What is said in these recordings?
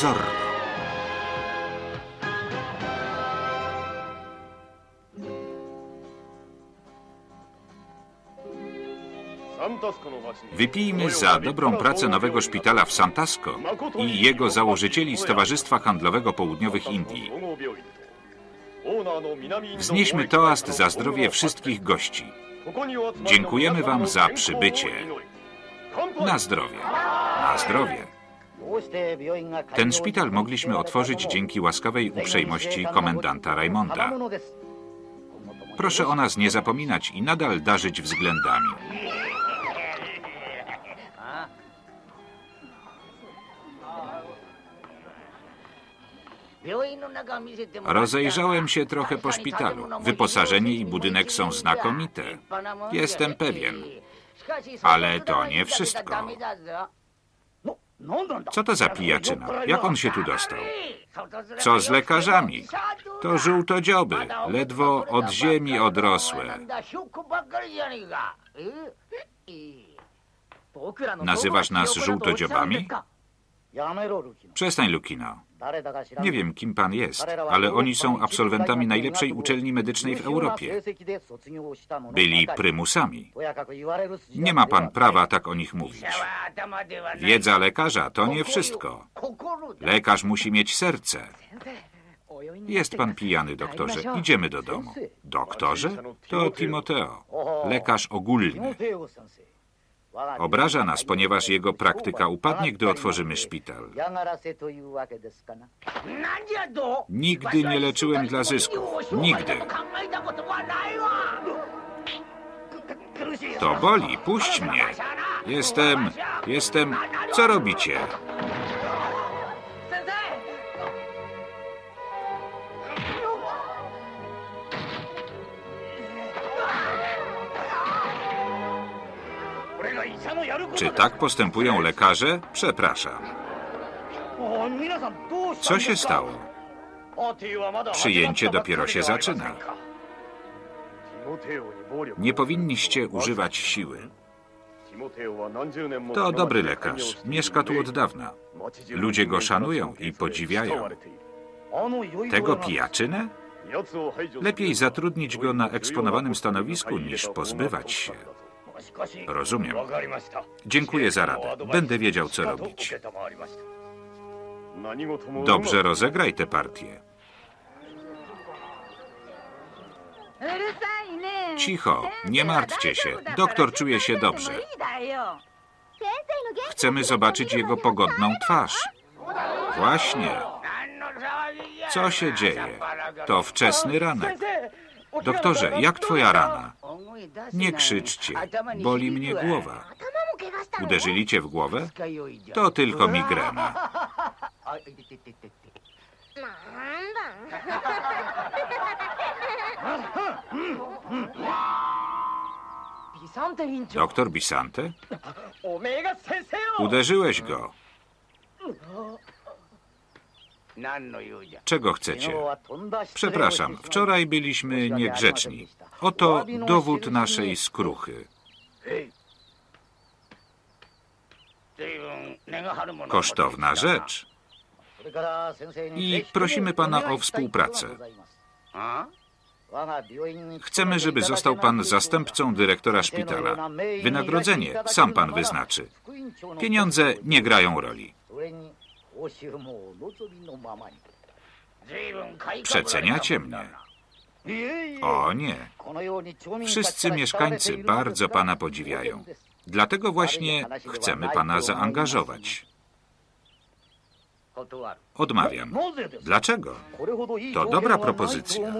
Zorro. Wypijmy za dobrą pracę nowego szpitala w Santasco i jego założycieli z Towarzystwa Handlowego Południowych Indii. Wznieśmy toast za zdrowie wszystkich gości. Dziękujemy Wam za przybycie. Na zdrowie. Na zdrowie. Ten szpital mogliśmy otworzyć dzięki łaskawej uprzejmości komendanta Raymonda. Proszę o nas nie zapominać i nadal darzyć względami. Rozejrzałem się trochę po szpitalu. Wyposażenie i budynek są znakomite. Jestem pewien. Ale to nie wszystko. Co to za pijaczyna? Jak on się tu dostał? Co z lekarzami? To żółtodzioby, ledwo od ziemi odrosłe. Nazywasz nas żółtodziobami? Przestań, Lukino. Nie wiem, kim pan jest, ale oni są absolwentami najlepszej uczelni medycznej w Europie. Byli prymusami. Nie ma pan prawa tak o nich mówić. Wiedza lekarza to nie wszystko. Lekarz musi mieć serce. Jest pan pijany, doktorze. Idziemy do domu. Doktorze? To Timoteo, lekarz ogólny. Obraża nas, ponieważ jego praktyka upadnie, gdy otworzymy szpital. Nigdy nie leczyłem dla zysków. Nigdy. To boli, puść mnie. Jestem, jestem... Co robicie? Czy tak postępują lekarze? Przepraszam. Co się stało? Przyjęcie dopiero się zaczyna. Nie powinniście używać siły. To dobry lekarz. Mieszka tu od dawna. Ludzie go szanują i podziwiają. Tego pijaczynę? Lepiej zatrudnić go na eksponowanym stanowisku, niż pozbywać się. Rozumiem. Dziękuję za radę. Będę wiedział, co robić. Dobrze rozegraj tę partię. Cicho, nie martwcie się. Doktor czuje się dobrze. Chcemy zobaczyć jego pogodną twarz. Właśnie. Co się dzieje? To wczesny ranek. Doktorze, jak twoja rana? Nie krzyczcie, boli mnie głowa. Uderzyli cię w głowę? To tylko migrena. Doktor Bisante? Uderzyłeś go. Czego chcecie? Przepraszam, wczoraj byliśmy niegrzeczni. Oto dowód naszej skruchy. Kosztowna rzecz. I prosimy pana o współpracę. Chcemy, żeby został pan zastępcą dyrektora szpitala. Wynagrodzenie sam pan wyznaczy. Pieniądze nie grają roli. Przeceniacie mnie. O nie. Wszyscy mieszkańcy bardzo pana podziwiają. Dlatego właśnie chcemy pana zaangażować. Odmawiam. Dlaczego? To dobra propozycja.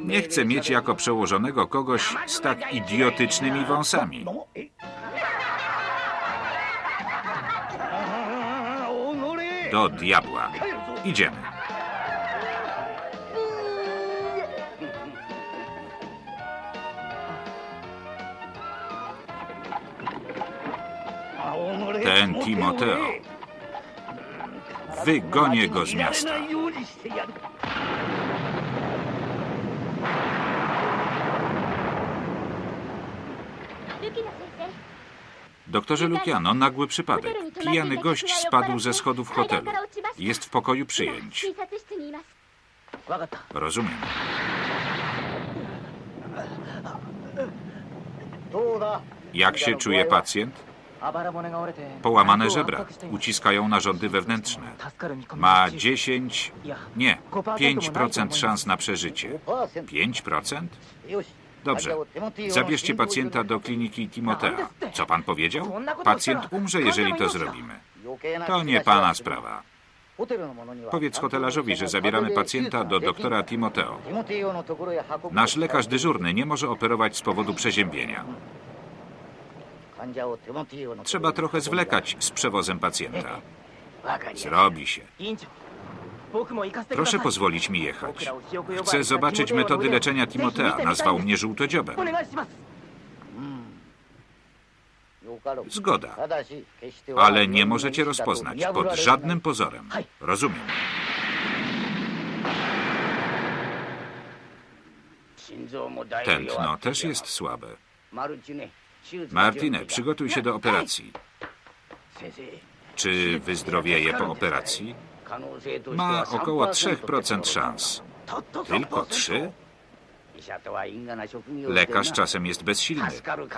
Nie chcę mieć jako przełożonego kogoś z tak idiotycznymi wąsami. Do diabła. Idziemy. Ten Timoteo. Wygonię go z miasta. Doktorze Luciano, nagły przypadek. Pijany gość spadł ze schodów hotelu. Jest w pokoju przyjęć. Rozumiem. Jak się czuje pacjent? Połamane żebra. Uciskają narządy wewnętrzne. Ma 10, nie, 5% szans na przeżycie. 5%? Dobrze. Zabierzcie pacjenta do kliniki Timotea. Co pan powiedział? Pacjent umrze, jeżeli to zrobimy. To nie pana sprawa. Powiedz hotelarzowi, że zabieramy pacjenta do doktora Timoteo. Nasz lekarz dyżurny nie może operować z powodu przeziębienia. Trzeba trochę zwlekać z przewozem pacjenta. Zrobi się. Proszę pozwolić mi jechać. Chcę zobaczyć metody leczenia Timotea. Nazwał mnie żółtodziobem. Zgoda. Ale nie możecie rozpoznać pod żadnym pozorem. Rozumiem. Tętno też jest słabe. Martine, przygotuj się do operacji. Czy wyzdrowieje po operacji? Ma około 3% szans. Tylko 3? Lekarz czasem jest bezsilny,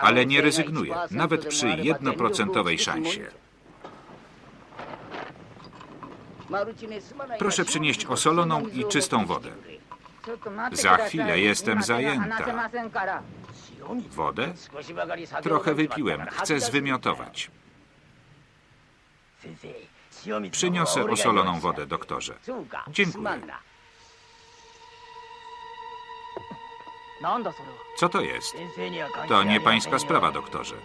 ale nie rezygnuje, nawet przy jednoprocentowej szansie. Proszę przynieść osoloną i czystą wodę. Za chwilę jestem zajęta. Wodę? Trochę wypiłem, chcę zwymiotować. Przyniosę osoloną wodę, doktorze. Dziękuję. Co to jest? To nie pańska sprawa, doktorze.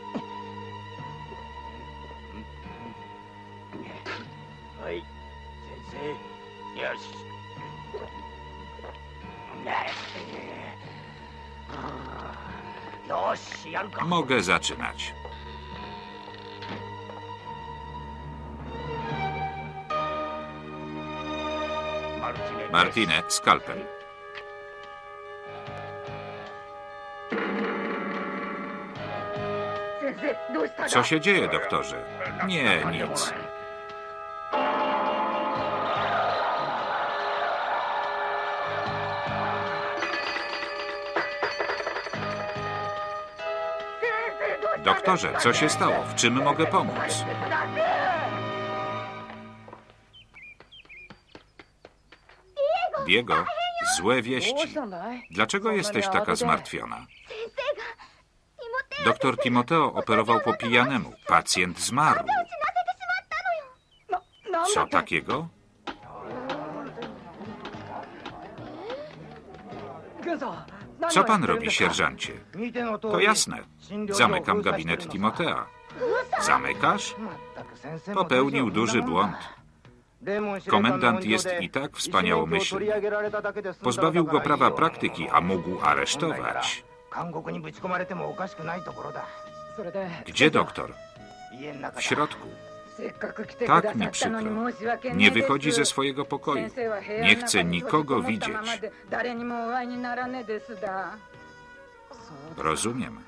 Mogę zaczynać. Martine, skalpel. Co się dzieje, doktorze? Nie, nic. Doktorze, co się stało? W czym mogę pomóc? Diego, złe wieści. Dlaczego jesteś taka zmartwiona? Doktor Timoteo operował po pijanemu. Pacjent zmarł. Co takiego? Co pan robi, sierżancie? To jasne. Zamykam gabinet Timotea. Zamykasz? Popełnił duży błąd. Komendant jest i tak wspaniałomyślny. Pozbawił go prawa praktyki, a mógł aresztować. Gdzie doktor? W środku. Tak mi przykro. Nie wychodzi ze swojego pokoju. Nie chce nikogo widzieć. Rozumiem.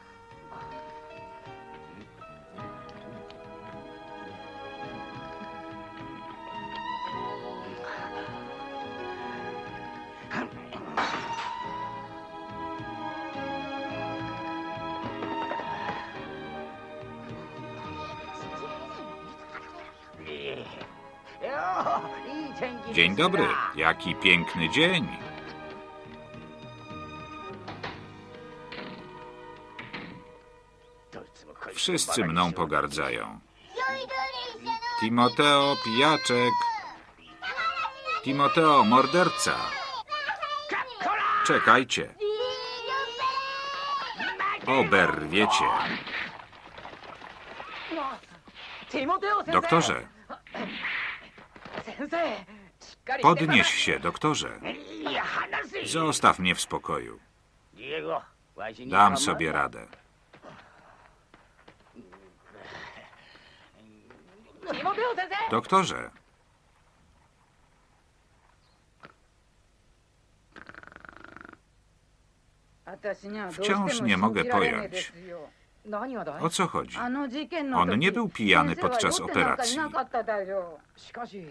Dzień dobry. Jaki piękny dzień. Wszyscy mną pogardzają. Timoteo, pijaczek. Timoteo, morderca. Czekajcie. Oberwiecie. Doktorze podnieś się, doktorze. Zostaw mnie w spokoju. Dam sobie radę. Doktorze, Wciąż nie mogę pojąć. O co chodzi? On nie był pijany podczas operacji,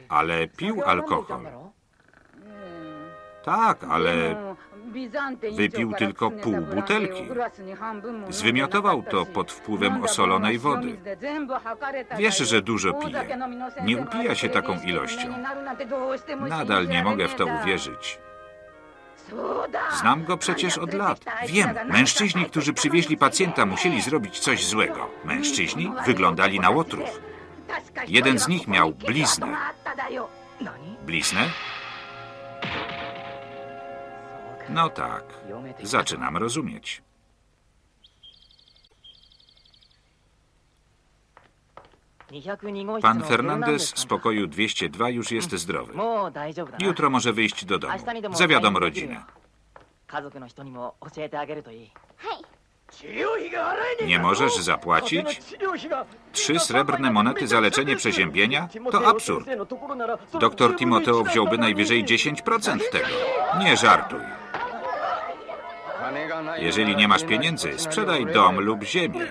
Ale pił alkohol. Tak, ale wypił tylko pół butelki. zwymiotował to pod wpływem osolonej wody. Wiesz, że dużo pije. Nie upija się taką ilością. Nadal nie mogę w to uwierzyć. Znam go przecież od lat. Wiem, mężczyźni, którzy przywieźli pacjenta, musieli zrobić coś złego. Mężczyźni wyglądali na łotrów. Jeden z nich miał bliznę. Bliznę? No tak, zaczynam rozumieć. Pan Fernandez z pokoju 202 już jest zdrowy. Jutro może wyjść do domu. Zawiadom rodzinę. Nie możesz zapłacić? Trzy srebrne monety za leczenie przeziębienia? To absurd. Doktor Timoteo wziąłby najwyżej 10% tego. Nie żartuj. Jeżeli nie masz pieniędzy, sprzedaj dom lub ziemię.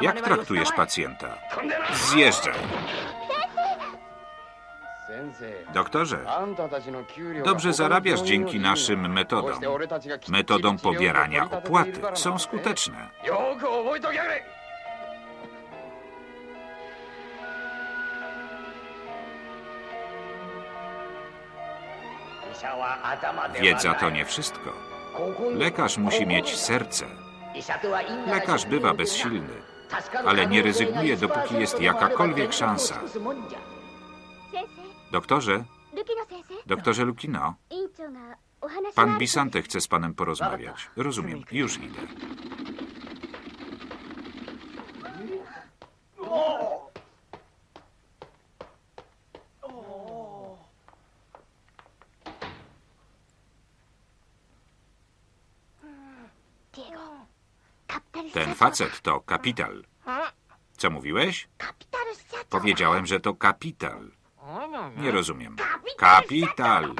Jak traktujesz pacjenta? Zjeżdżaj. Doktorze, dobrze zarabiasz dzięki naszym metodom. Metodom pobierania opłaty. Są skuteczne. Wiedza to nie wszystko. Lekarz musi mieć serce. Lekarz bywa bezsilny, ale nie rezygnuje, dopóki jest jakakolwiek szansa. Doktorze, doktorze Lukino, pan Bisante chce z panem porozmawiać. Rozumiem, już idę. Ten facet to kapital. Co mówiłeś? Powiedziałem, że to kapital. Nie rozumiem. Kapital.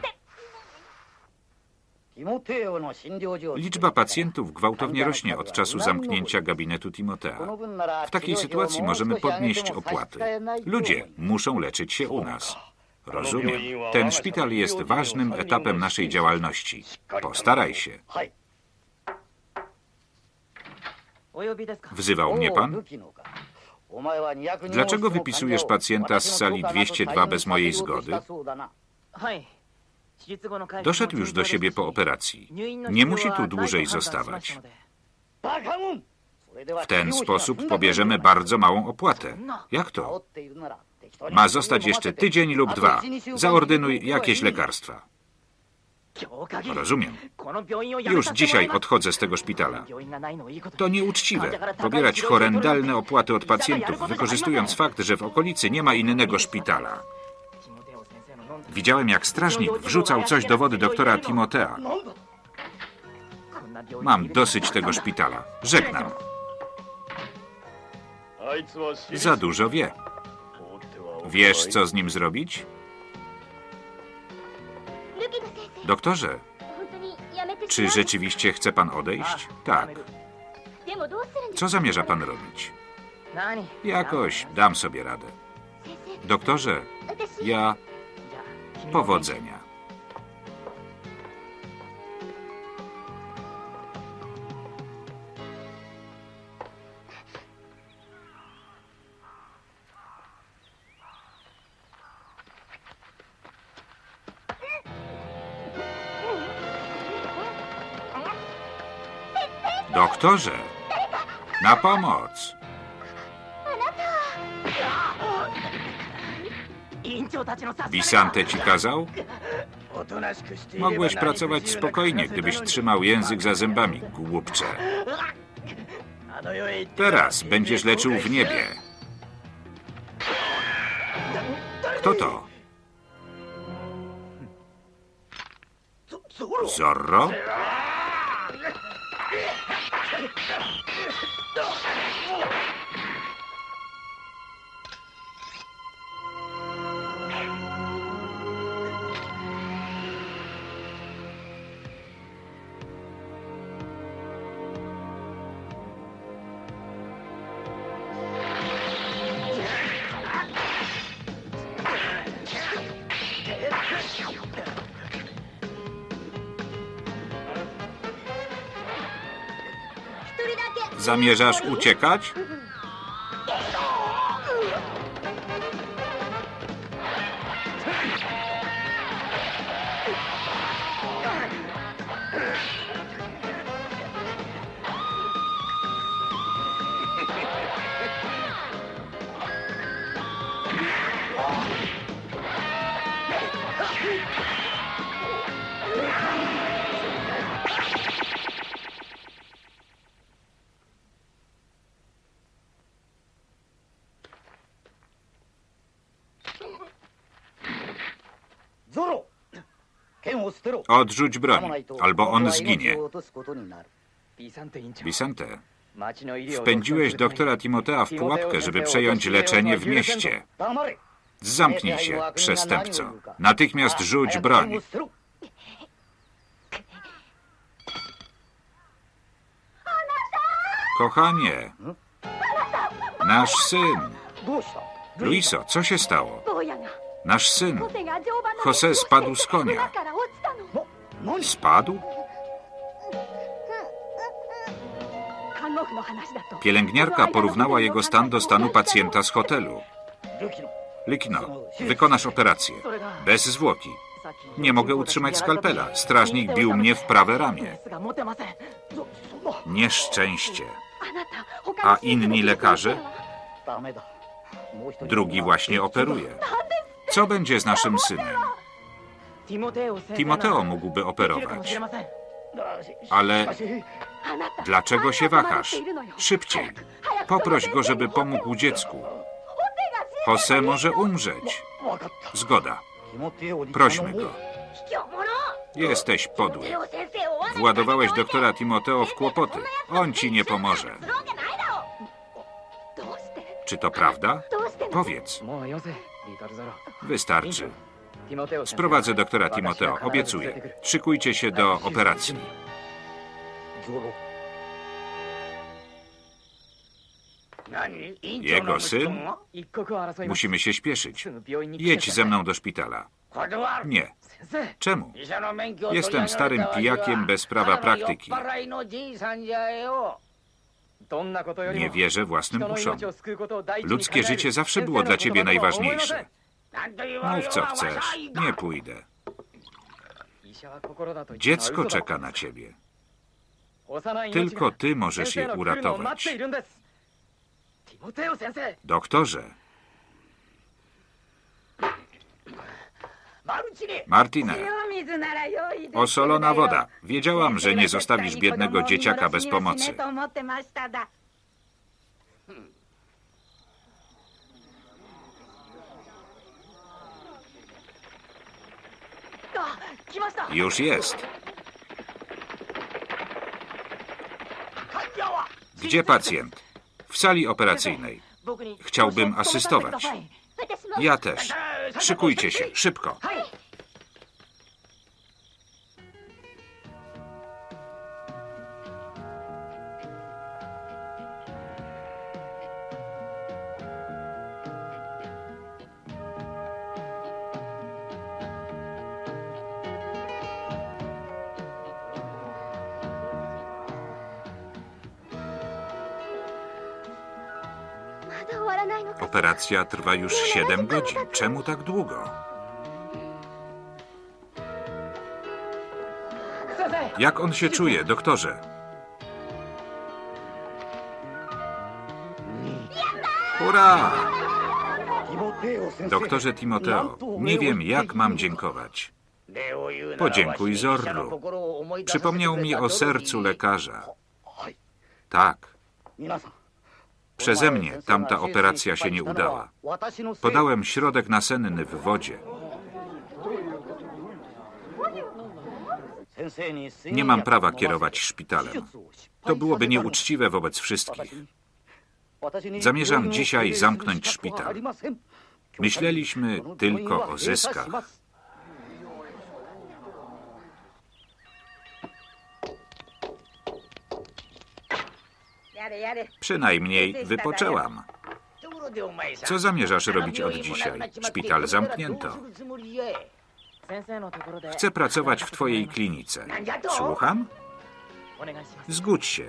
Liczba pacjentów gwałtownie rośnie od czasu zamknięcia gabinetu Timotea. W takiej sytuacji możemy podnieść opłaty. Ludzie muszą leczyć się u nas. Rozumiem. Ten szpital jest ważnym etapem naszej działalności. Postaraj się. Wzywał mnie pan? Dlaczego wypisujesz pacjenta z sali 202 bez mojej zgody? Doszedł już do siebie po operacji. Nie musi tu dłużej zostawać. W ten sposób pobierzemy bardzo małą opłatę. Jak to? Ma zostać jeszcze tydzień lub dwa. Zaordynuj jakieś lekarstwa. Rozumiem. Już dzisiaj odchodzę z tego szpitala. To nieuczciwe. Pobierać horrendalne opłaty od pacjentów, wykorzystując fakt, że w okolicy nie ma innego szpitala. Widziałem, jak strażnik wrzucał coś do wody doktora Timotea. Mam dosyć tego szpitala. Żegnam. Za dużo wie. Wiesz, co z nim zrobić? Doktorze, czy rzeczywiście chce pan odejść? Tak. Co zamierza pan robić? Jakoś dam sobie radę. Doktorze, ja powodzenia. Doktorze, Na pomoc! Bisante ci kazał? Mogłeś pracować spokojnie, gdybyś trzymał język za zębami, głupcze. Teraz będziesz leczył w niebie. Kto to? Zorro? Zamierzasz uciekać? Odrzuć broń, albo on zginie. Vicente, wpędziłeś doktora Timotea w pułapkę, żeby przejąć leczenie w mieście. Zamknij się, przestępco. Natychmiast rzuć broń. Kochanie, nasz syn. Luiso, co się stało? Nasz syn. Jose spadł z konia. Spadł? Pielęgniarka porównała jego stan do stanu pacjenta z hotelu. Likno, wykonasz operację. Bez zwłoki. Nie mogę utrzymać skalpela. Strażnik bił mnie w prawe ramię. Nieszczęście. A inni lekarze? Drugi właśnie operuje. Co będzie z naszym synem? Timoteo mógłby operować. Ale dlaczego się wahasz? Szybciej. Poproś go, żeby pomógł dziecku. Jose może umrzeć. Zgoda. Prośmy go. Jesteś podły. Władowałeś doktora Timoteo w kłopoty. On ci nie pomoże. Czy to prawda? Powiedz. Wystarczy. Sprowadzę doktora Timoteo, obiecuję. Szykujcie się do operacji. Jego syn? Musimy się śpieszyć. Jedź ze mną do szpitala. Nie. Czemu? Jestem starym pijakiem bez prawa praktyki. Nie wierzę własnym uszom. Ludzkie życie zawsze było dla ciebie najważniejsze. Mów co chcesz. Nie pójdę. Dziecko czeka na ciebie. Tylko ty możesz je uratować. Doktorze, Martine, osolona woda. Wiedziałam, że nie zostawisz biednego dzieciaka bez pomocy. Już jest. Gdzie pacjent? W sali operacyjnej. Chciałbym asystować. Ja też. Szykujcie się, szybko. Operacja trwa już 7 godzin. Czemu tak długo? Jak on się czuje, doktorze? Hurra! Doktorze Timoteo, nie wiem jak mam dziękować. Podziękuj Zorru. Przypomniał mi o sercu lekarza. Tak, przeze mnie tamta operacja się nie udała. Podałem środek nasenny w wodzie. Nie mam prawa kierować szpitalem. To byłoby nieuczciwe wobec wszystkich. Zamierzam dzisiaj zamknąć szpital. Myśleliśmy tylko o zyskach. Przynajmniej wypoczęłam. Co zamierzasz robić od dzisiaj? Szpital zamknięto. Chcę pracować w twojej klinice. Słucham? Zgódź się.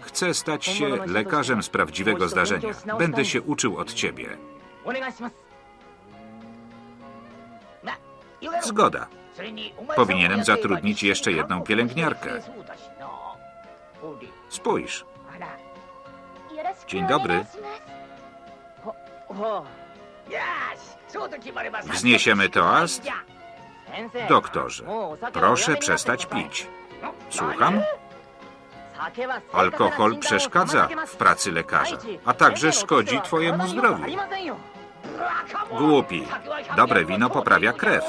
Chcę stać się lekarzem z prawdziwego zdarzenia. Będę się uczył od ciebie. Zgoda. Powinienem zatrudnić jeszcze jedną pielęgniarkę. Spójrz. Dzień dobry. Wzniesiemy toast? Doktorze, proszę przestać pić. Słucham? Alkohol przeszkadza w pracy lekarza, a także szkodzi twojemu zdrowiu. Głupi. Dobre wino poprawia krew.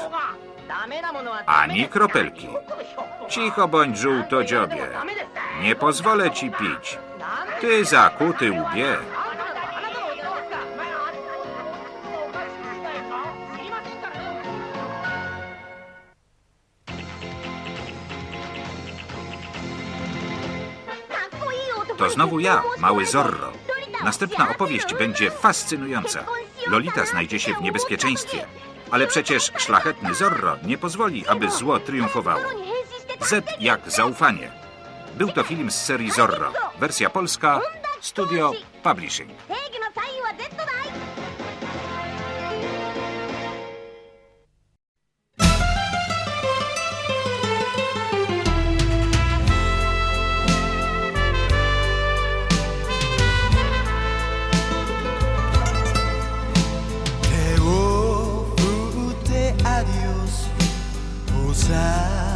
Ani kropelki. Cicho bądź żółtodziobie. Nie pozwolę ci pić. Ty zakuty łbie. To znowu ja, mały Zorro. Następna opowieść będzie fascynująca. Lolita znajdzie się w niebezpieczeństwie. Ale przecież szlachetny Zorro nie pozwoli, aby zło triumfowało. Z jak zaufanie. Był to film z serii Zorro. Wersja polska, studio Publishing. side